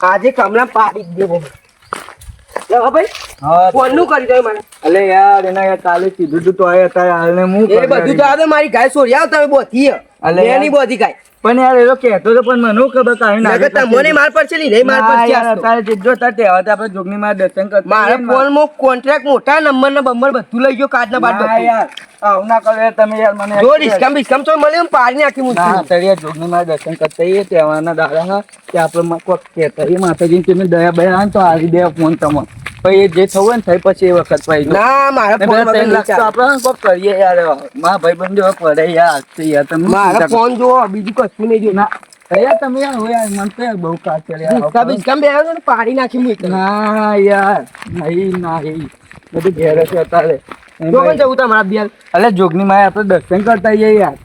આજે કમલા પાડી દેવો. લેવા ભાઈ ફોન ફોનનું કરી દો મને. અલે યાર એના યાર કાલે કીધું તું તો આયા તારે હાલને હું એ બધું તો આવે મારી ગાય આવ તમે બોધી અલે. એની બોધી ગાય. પણ યાર એ કહેતો તો પણ મને ખબર કાંઈ ના નકર તમને માર પર છે નહીં માર પર ના છે યાર, આજ તો. તાર આપણે જોગની માં દર્શન કરતા મારા ફોન મો કોન્ટ્રાક્ટ મોટા નંબર ને બંબર બધું લઈ ગયો કાર્ડ ના બાદ બધું યાર આવ ના કરે તમે યાર મને જો ડિસ્કમ બિસ્કામ તો મળે એમ પાડી નાખી હું ના તારે જોગની માં દર્શન કરતા એ તેવાના દાડા હા કે આપણે કોક કહેતા એ માતાજી તમે દયા બયા તો આવી દે ફોન તમે પછી જે થવું હોય ને થાય પછી એ વખત ભાઈ ના મારા ફોન ત્રણ આપણે કોક કરીએ યાર? મારા ભાઈ બંધ પડે યાર. તે યાર તમે મારા ફોન જો બીજું કશું નહીં જો ના યાર તમે યાર હોય યાર મને તો બહુ બહુ ચડે યાર. ડિસ્કામ બિસ્કામ બે ને પાડી નાખી મૂક ના યાર નહીં નહીં. બધું ઘેર છે અત્યારે. જોગન જવું તમારા બિયાર અલે જોગની માયા આપણે દર્શન કરતા જઈએ યાર.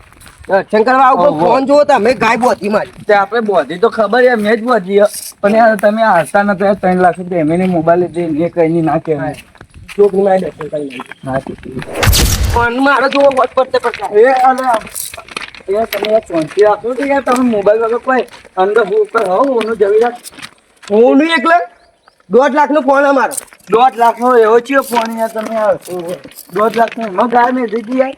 પણ ઓહો. ફોન જુઓ તમે ગાય બોધી મારી. તે આપણે બોધી તો ખબર છે મેં જ બોધી પણ યાર તમે હસતા નતા ત્રણ લાખ રૂપિયા એમને મોબાઈલ લીધી એ કઈ ની ના કહેવાય ચોકની મારી દર્શન કરી લઈ ના ફોન મારો જુઓ વોટ પડતે પડતા એ યાર તમે શાંતિ રાખો કે યાર તમે મોબાઈલ વગર કોઈ અંદર હું ઉપર હું ઓનું હું નહીં એકલો દોઢ લાખ નો ફોન અમારો. દોઢ લાખ નો એવો છે ફોન યાર તમે દોઢ લાખ નો એમાં ગાય મેં દીધી યાર.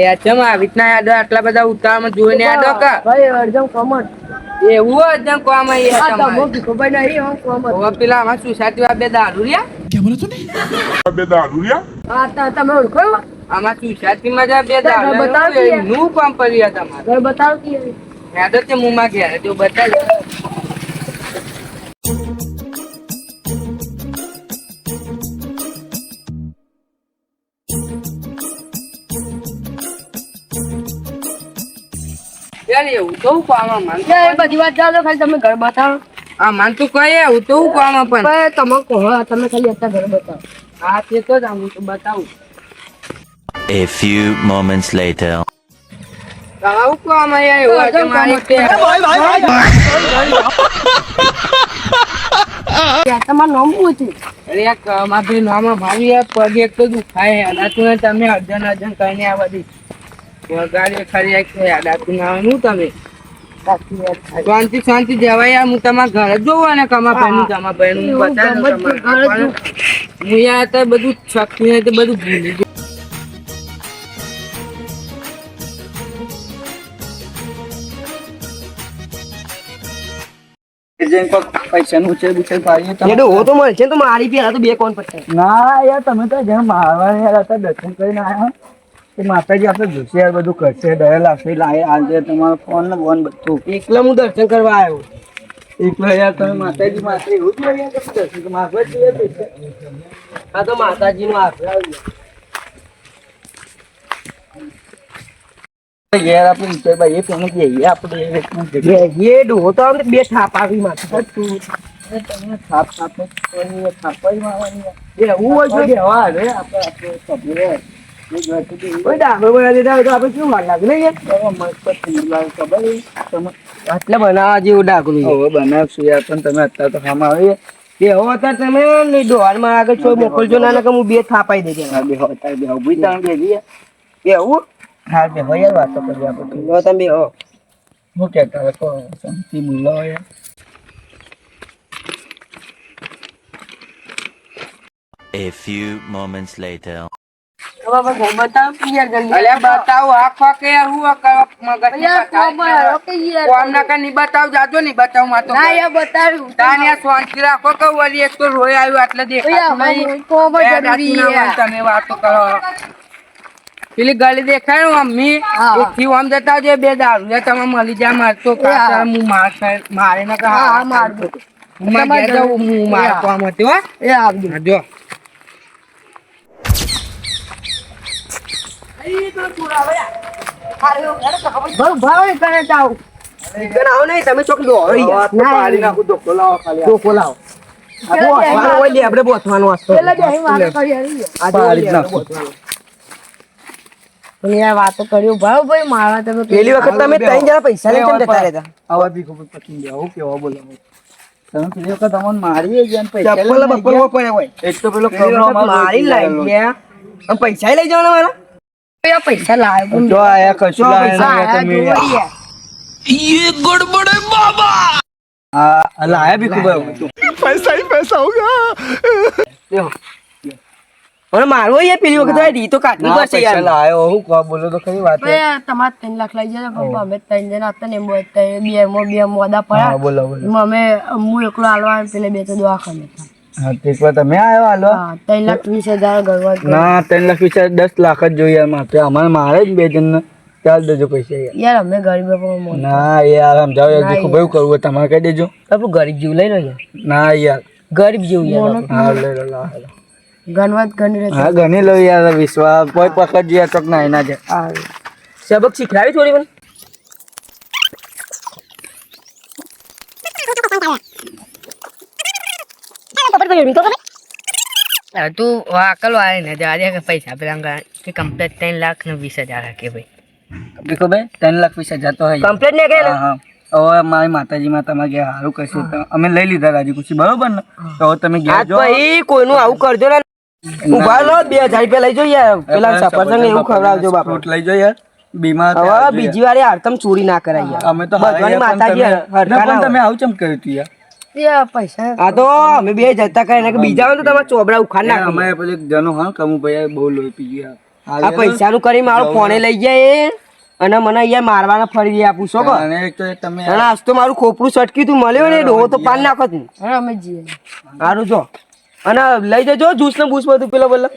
યાર ચમ આવી રીતના યાદ આટલા બધા ઉતાવળમાં જોઈને યાદ કા? ભાઈ અડધમ કોમન. એવું કોમ આ તમારે? ખબર નહીં હો કમર હવે પેલા આમાં સોસાયટી વાળા બે દારૂ રહ્યા બે દારૂડિયા આ ત- તમે ઓળખો? આમાં સોસાયટી માં જ્યાં બે તારા દારૂ બતાવનું કામ કર્યું તમારે. ઘર કે યાદ જ છે મુમાં ગયા જો બતાવી. યાર એવું તો હું માન એ બધી વાત જાણો ખાલી તમે ઘર બતાવો આ માન તું કહે એવું તો હું પણ તમે કહો તમે ખાલી અત્યારે ઘર બતાવો હા તે તો જ હું તો બતાવું A few moments later. આવું કામ એવું તમારું નામ શું અરે નામાં ભાવી પગ એક તો દુખાય અને તમે અર્જન અર્જન કરીને આ બધી વગાડી ખરી એક તો અડાતું ના આવે હું તમે સાચી વાત થાય. શાંતિ શાંતિ જવાય યાર હું તમારા ઘરે જ જોઉં બતાવું છે, ઘરે જ તમારે હું યાર તો બધું શક્તિ તો બધું ભૂલી ગયો. એ જઈને કોક પૈસાનું છે બીજે પાડીએ તો હો તો મળશે તો મારી પેલા તો બે કોણ પડશે ના યાર તમે તો જેમ મારવા દર્શન કરીને આવ્યા કે માતાજી આપણે જોશે યાર બધું કરશે, દયા લાગશે, લાય આજે તમારો ફોન ને ફોન બધું. એકલા હું દર્શન કરવા આવ્યો. એકલો યાર તમે માતાજી માટે એવું જ નહીં યાર તમે દર્શન તો માગવા જ જોઈએ પૈસા. આ તો માતાજી નો બે હવે બનાવવા જેવું ડાકલું હવે બનાવશું યાર પણ તમે અત્યારે તો ખામાં આવી એ હો અત્યારે તમે નહીં ડોહારમાં આગળ છો મોકલજો ના ના કે હું બે થાપાઈ દેજે અત્યારે બેહો ભૂઈ તાણ બેહી એવું હા. બેહો યાર વાતો કરી આપણે તમે હો. હું કહેતા હતા કહો શાંતિ બોલો યાર A few moments later. અલ્યા બતાવો આ ખોકે હું આ કરો મગજ કોમ ના કઈ બતાવ જાજો નહીં બતાવમાં તો તાને શાંતિ રાખો કે વળી એક તો રોઈ આવ્યું એટલે દેખાતું નહીં. બે રાતનું ના તમે વાતો કરો. પેલી ગલી દેખાય ને મમ્મી એકથી આમ જતા જે બે દારૂ. છે તમે મળી જા મારતો હું માર ના હું માં ઘેર હું મારતો આમ હતી હો જો આવો નહીં, તમે ચોક દોડો યાર. પાડી નાખું ધોકો લાવો ખાલી ધોકો લાવો. આ બોસવાનું હોય લે, આપણે બોસવાનું વાંચતો. આ જો પાડી લે, નાખું. બોસવાનું. વાતો કર્યું ભાવ ભાઈ મારા તમે પેલી વખત તમે ત્રણ જણા પૈસા લઈને જતા રહેતા આવા બી ખબર પતી ગયા હું કેવા બોલો તમે પેલી વખત અમને મારી ગયા પૈસા ચપ્પલ બપ્પલ ગયા. હોય એક તો પેલો પેલી કમરો વખત અમારો મારી લાઈ ગયા પૈસા લઈ જવાના મારા? પૈસા લાવ્યો જો આયા કશું. અને મારો યાર પેલી વખત હોય, કાઢવી પડશે યાર. લાયો હું કહો બોલો તો ખરી વાત તમારે ત્રણ લાખ લઈ જાય પપ્પા અમે ત્રણ જણા હતા ને બે મો બે મોદા પડ્યા. બોલો બોલો. અમે હું એકલો હાલવા પેલા બે તો દવાખાને હતા. હા તમે આવ્યો હાલો. ત્રણ લાખ વીસ હજાર ગરવા ના ત્રણ લાખ વિચાર દસ લાખ જ જોઈએ મારે અમારે મારે જ બે જણ ચાલ દેજો પૈસા યાર યાર અમે ગરીબ ના યાર સમજાવો યાર દેખો ભાઈ કરવું હોય તમારે કહી દેજો. આપણું ગરીબ જેવું લઈ લો યાર. ના યાર. ગરીબ જેવું યાર હા લઈ લો લાવો, ગણવાત ગણી. હા ગણી લો યાર વિશ્વાસ. કોઈ પકડ યાર ચોક ના એના છે સબક શીખડાવી થોડી મને? હવે તું વાકલ વાળે ને આજે કે પૈસા પેલા કે કમ્પ્લેટ ત્રણ લાખ ને વીસ હજાર કે ભાઈ. ભીખો ભાઈ ત્રણ લાખ વીસ હજાર તો હોય કમ્પ્લેટ ને કે હા હા. હવે મારી માતાજીમાં તમે ગયા સારું કરશે. અમે લઈ લીધા રાજી ખુશી બરોબર ને? તો તમે ગયા જો. કોઈનું આવું કરજો ને. ઊભા લો બે હજાર રૂપિયા લઈ જોઈએ. પેલા સફરજન એવું ખવડાવજો બાપા લઈ જોઈએ. બીમાર હવે. બીજી વાર હારતમ ચોરી ના કરાય અમે તો માતાજી તમે-. આવું ચમ કર્યું તું યાર? પૈસા આ તો અમે બે જતા કરે બીજા તો તમારા ચોબડા ઉખાડ યાર, અમારે પેલું એક હા કમુ ભાઈ બહુ લોહી પી ગયા. આ પૈસાનું કરી મારો ફોને લઈ જાય એ અને મને અહીંયા મારવાના ફરી આપું પૂછો કે અને તમે આજ તો મારું ખોપરું સટકી તું મળ્યો ને ડોહો તો પાન નાખો તું અમે જઈએ. સારું જો. અને લઈ જજો જ્યુસ ને બૂસ બધું પેલો પેલો.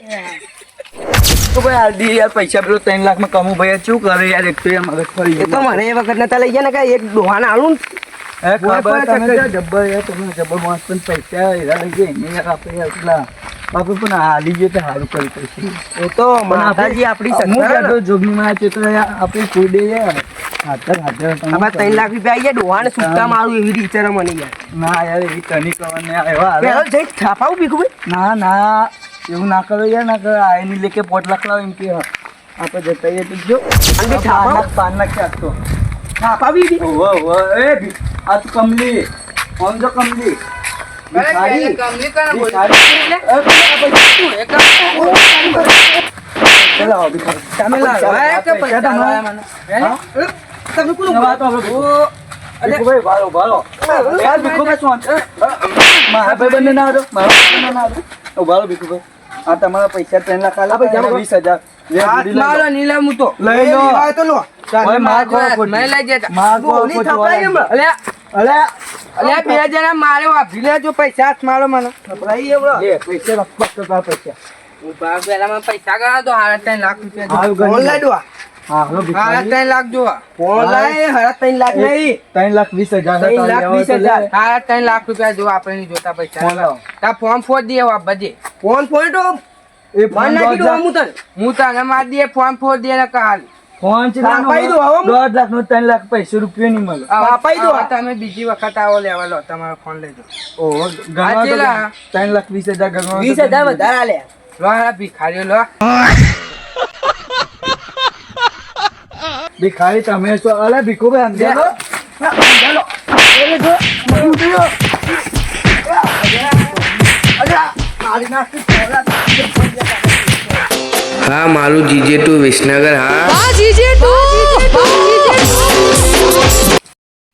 તો ભાઈ હાલદી યાર પૈસા પેલો ત્રણ લાખમાં કમુ ભાઈ શું કરે યાર? એક તો યાર મગજ ફરી એ તો મને એ વખત નતા લઈ ગયા ને કે એક ડોહાને આલું હે, ખબર તમે જબ્બર યાર તમે જબ્બર માણસ પણ પૈસા એરા લઈ જાય ને યાર આપણે યાર પેલા બાપુ પણ હાલી ગયો તો સારું કરી પૈસા એ તો માતાજી આપણી હું સત્તા કહેતો છે તો યાર આપણે કૂદે યાર. હાજર હાજર તમે ત્રણ લાખ રૂપિયા આવી ગયા ડોહાને સુટ્ટા મારું એવી રીતે મને યાર. ના યાર એવી તની કરવાને એવા હાલે. જઈ છાપાવું ભીખું ના ના. એવું ના કરો યાર ના કરો આ એની લેકે પોટ લાખ લાવો એમ કે આપણે જતા રહીએ તો જો અને બે છાપા? પાન પાન નાખ ચાકતો છાપાવી બી ઓહો ઓહો એ ભી આ તો કમલી ઓમ જો કમલી ભિખારી. કમલી કરે બોલ. ભિખારી. એ પેલા પૈસા ચલો હવે ભિખારી. તમે લાવો, હે, કે પૈસા પૈસા તમારા લાવો? મને. હા? તમે કોનું નવા તો આપણે ભીખુભાઈ, ભાલો, ભાલો. યાર, ભીખુભાઈ શું છે? મારા ભાઈબંધને ના આવડો, મારા ભાઈબંધને ના આવડો. ઊભા રહો, ભીખુભાઈ. આ તમારા પૈસા ત્રણ લાખ આલે, પૈસા વીસ હજાર. મારો નીલા તો લઈ લો. તો લો. ઓય, માર ખો ખોટી. મેં લઈ જતા બોલી ખોટી થપાય વાળા. અલે, બે જણા મારે વાપરી લેજો પૈસા હાથ મારો મને. છપરાઈ એવડો. લે, પૈસા રખ, પેલા ગણા તો હારા ત્રણ લાખ રૂપિયા. લો. હા. ત્રણ લાખ હરા ત્રણ લાખ નહીં. ત્રણ લાખ વીસ હજાર ત્રણ લાખ વીસ હજાર. હારા ત્રણ લાખ રૂપિયા જો આપણે જોતા પૈસા તા ફોર્મ ફોડ વા બધે. ફોન તો એ ફોન દો હું તને. હું તને માર દઈએ ફોન ફોડ દઈએ ને કાલ ફોન છે નાનો, દો, હવે. દોઢ લાખ નો ત્રણ લાખ પૈસા રૂપિયો નહીં મળે. દો. તમે બીજી વખત આવો લેવા લો તમારો ફોન લેજો ઓહો, ગણવા ત્રણ લાખ વીસ હજાર ગણવા વીસ હજાર વધારે લો હારા ભિખારીઓ લો. ભિખારી તમે તો અલે ભીખુભાઈ સમજ્યા લો? હા મારું જીજે ટુ વિસનગર હા.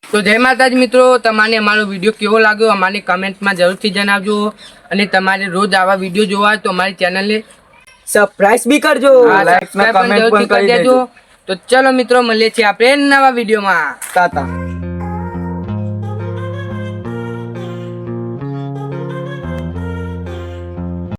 તો જય માતાજી મિત્રો તમારે અમારો વીડિયો કેવો લાગ્યો અમારી કમેન્ટમાં જરૂરથી જણાવજો. અને તમારે રોજ આવા વીડિયો જોવા હોય તો અમારી ચેનલને સરપ્રાઈઝ બી કરજો. લાઈક કમેન્ટ પણ કરી દેજો. તો ચલો મિત્રો મળીએ છીએ આપણે નવા વિડીયોમાં. તાતા